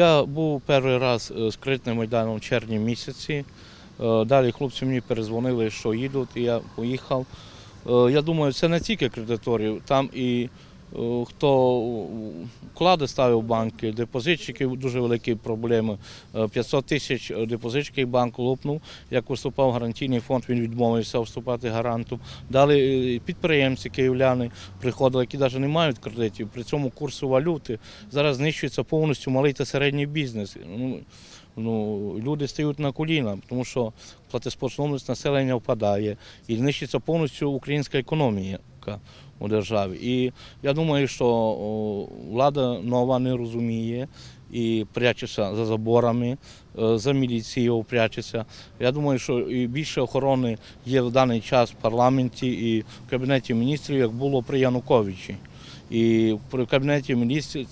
Я був перший раз е, з критним майданом в червні місяці. Е, Далі хлопці мені перезвонили, що їдуть, і я поїхав. Е, Я думаю, це не тільки кредиторів, там і е, хто вклади ставив банки, депозитчики дуже великі проблеми. Е, 500 тисяч депозитчиків банк лопнув. Як виступав гарантійний фонд, він відмовився вступати гарантом. Далі е, підприємці, київляни приходили, які навіть не мають кредитів. При цьому курсу валюти зараз знищується повністю малий та середній бізнес. Ну, ну, люди стають на коліна, тому що платоспроможність населення впадає і знищиться повністю українська економіка у державі. І я думаю, що влада нова не розуміє і прячеться за заборами, е, за міліцією прячеться. Я думаю, що і більше охорони є в даний час в парламенті і в кабінеті міністрів, як було при Януковичі. І при кабінеті міністрів,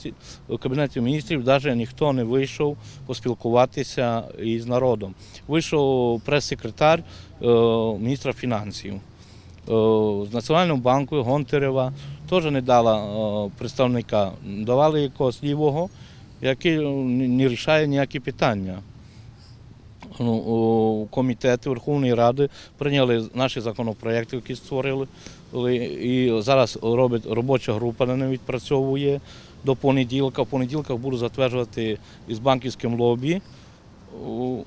кабінеті міністрів навіть ніхто не вийшов поспілкуватися із народом. Вийшов прес-секретар е, міністра фінансів. Е, З Національного банку Гонтарева теж не дала е, представника, давали якогось лівого, який не не рішає ніякі питання. Ну, о, комітети Верховної Ради прийняли наші законопроекти, які створили. І зараз робить робоча група на ним відпрацьовує до понеділка. В понеділках буду затверджувати із банківським лобі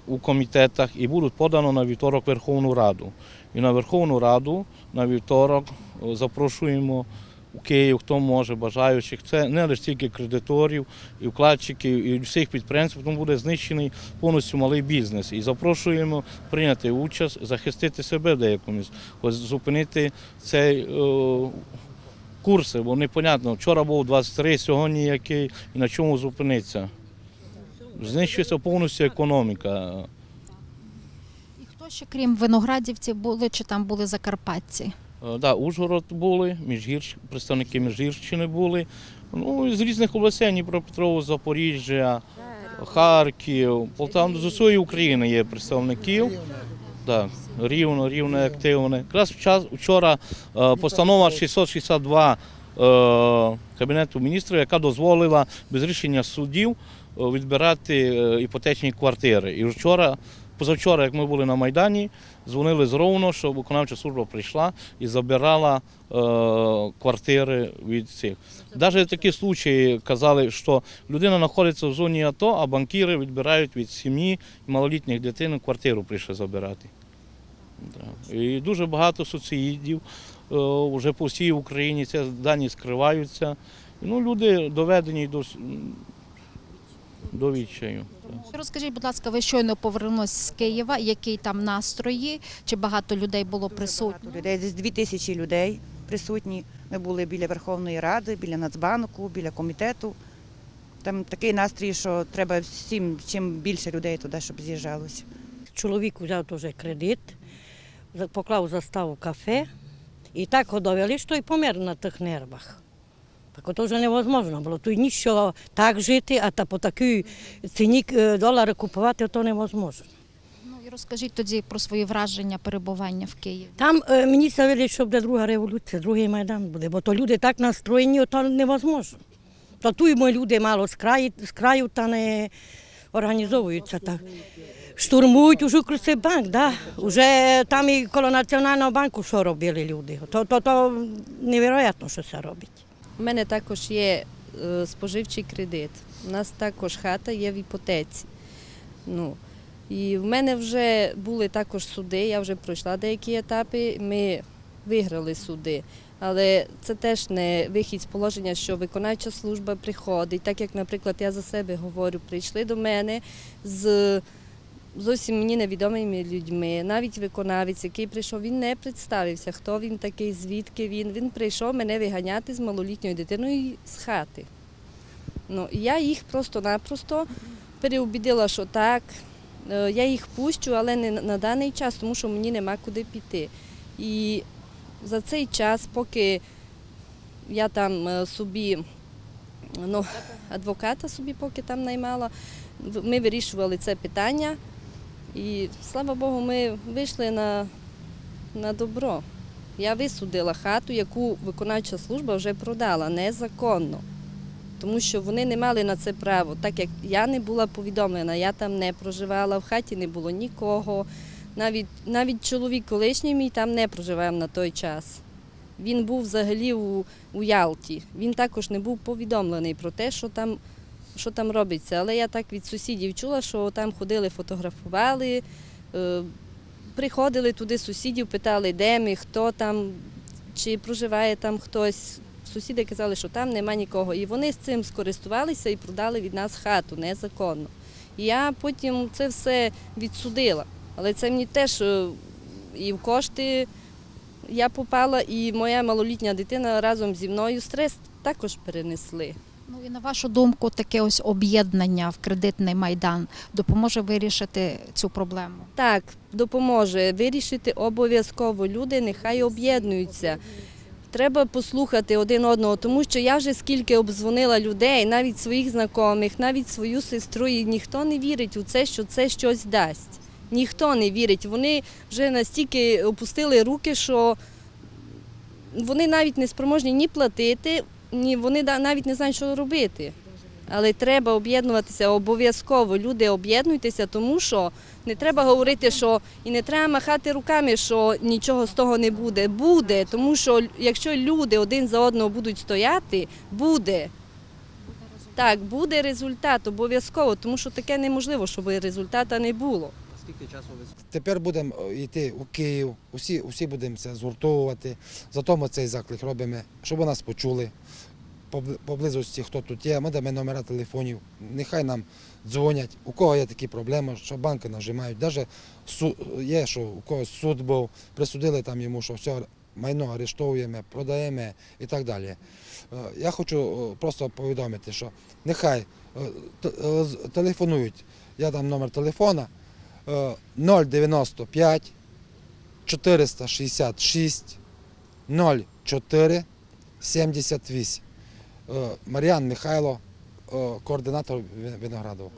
у, комітетах і будуть подано на вівторок Верховну Раду. І на Верховну Раду на вівторок запрошуємо у Київ, хто може, бажаючих. Це не лише тільки кредиторів, і вкладчиків, і всіх підприємців, тому буде знищений повністю малий бізнес. І запрошуємо прийняти участь, захистити себе в деякому, зупинити цей е, курс, бо непонятно, вчора був 23, сьогодні який, і на чому зупиниться. Знищується повністю економіка. І хто ще, крім виноградівців, були чи там були закарпатці? Е, Да, Ужгород були, Міжгірщ, представники Міжгірщини були. Ну, з різних областей, Дніпропетровська, Запоріжжя, Харків, Полтава, з усієї України є представників. Так, рівно, рівно активне. Якраз вчора е, постанова 662 е, Кабінету міністрів, яка дозволила без рішення суддів е, відбирати е, іпотечні квартири. І вчора, позавчора, як ми були на Майдані, дзвонили з Ровно, що виконавча служба прийшла і забирала е, квартири від цих. Навіть такі случаї казали, що людина знаходиться в зоні АТО, а банкіри відбирають від сім'ї і малолітніх дитин квартиру прийшли забирати. І дуже багато суцидів е, вже по всій Україні ці дані скриваються. Ну, люди доведені до, до відчаю. Розкажіть, будь ласка, ви щойно повернулися з Києва, які там настрої, чи багато людей було? Багато людей, десь дві тисячі людей присутні. Ми були біля Верховної Ради, біля Нацбанку, біля комітету. Там такий настрій, що треба всім, чим більше людей туди, щоб з'їжджалося. Чоловік взяв теж кредит, поклав заставу кафе і так його довели, що і помер на тих нервах. Так ото вже невозможно було. Тут нічого так жити, а та по такій ціні е, долари купувати, то невозможно. Ну і розкажіть тоді про свої враження перебування в Києві. Там е, мені сказали, що буде друга революція, другий майдан буде, бо то люди так настроєні, то невозможно. То тут ми люди мало з краю, з краю та не організовуються так. Штурмують уже банк, да. Уже там і коло Національного банку що робили люди. То, то, то невероятно, що це робить. У мене також є е, споживчий кредит. У нас також хата є в іпотеці. Ну, і в мене вже були також суди, я вже пройшла деякі етапи, ми виграли суди. Але це теж не вихід з положення, що виконавча служба приходить. Так як, наприклад, я за себе говорю, прийшли до мене з зовсім мені невідомими людьми. Навіть виконавець, який прийшов, він не представився, хто він такий, звідки він. Він прийшов мене виганяти з малолітньою дитиною з хати. Ну, я їх просто-напросто переубідила, що так, е, я їх пущу, але не на даний час, тому що мені нема куди піти. І за цей час, поки я там е, собі ну, адвоката собі поки там наймала, ми вирішували це питання. І слава Богу, ми вийшли на, на добро. Я висудила хату, яку виконавча служба вже продала незаконно. тому що вони не мали на це право. Так як я не була повідомлена, я там не проживала, в хаті не було нікого. Навіть, навіть чоловік колишній мій там не проживав на той час. Він був взагалі у, у Ялті. Він також не був повідомлений про те, що там, що там робиться. Але я так від сусідів чула, що там ходили, фотографували, е, приходили туди сусідів, питали, де ми, хто там, чи проживає там хтось. Сусіди казали, що там нема нікого. І вони з цим скористувалися і продали від нас хату незаконно. І я потім це все відсудила. Але це мені теж е, і в кошти я попала, і моя малолітня дитина разом зі мною стрес також перенесли. Ну і на вашу думку, таке ось об'єднання в кредитний майдан допоможе вирішити цю проблему. Так, допоможе вирішити обов'язково. Люди нехай об'єднуються. Треба послухати один одного, тому що я вже скільки обдзвонила людей, навіть своїх знайомих, навіть свою сестру, і ніхто не вірить у це, що це щось дасть. Ніхто не вірить. Вони вже настільки опустили руки, що вони навіть не спроможні ні платити, ні вони навіть не знають, що робити. Але треба об'єднуватися обов'язково. Люди об'єднуйтеся, тому що не треба говорити, що і не треба махати руками, що нічого з того не буде. Буде, тому що якщо люди один за одного будуть стояти, буде. Так, буде результат обов'язково, тому що таке неможливо, щоб результату не було. Скільки часу ви Тепер будемо йти у Київ, усі, усі будемо це згуртовувати. Зато ми цей заклик робимо, щоб нас почули. Побли- Поблизості, хто тут є, ми дамо номера телефонів. Нехай нам дзвонять, у кого є такі проблеми, що банки нажимають. Навіть є, що у когось суд був, присудили там йому, що все майно арештовуємо, продаємо і так далі. Е, Я хочу е, просто повідомити, що нехай е, е, телефонують. Я дам номер телефона е, 095 466 04 78. Е, Мар'ян Михайло, е, координатор Ви- Виноградова.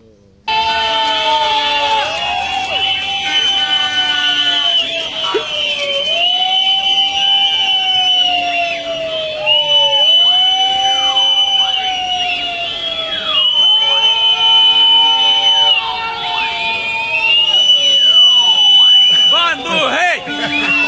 Yeah.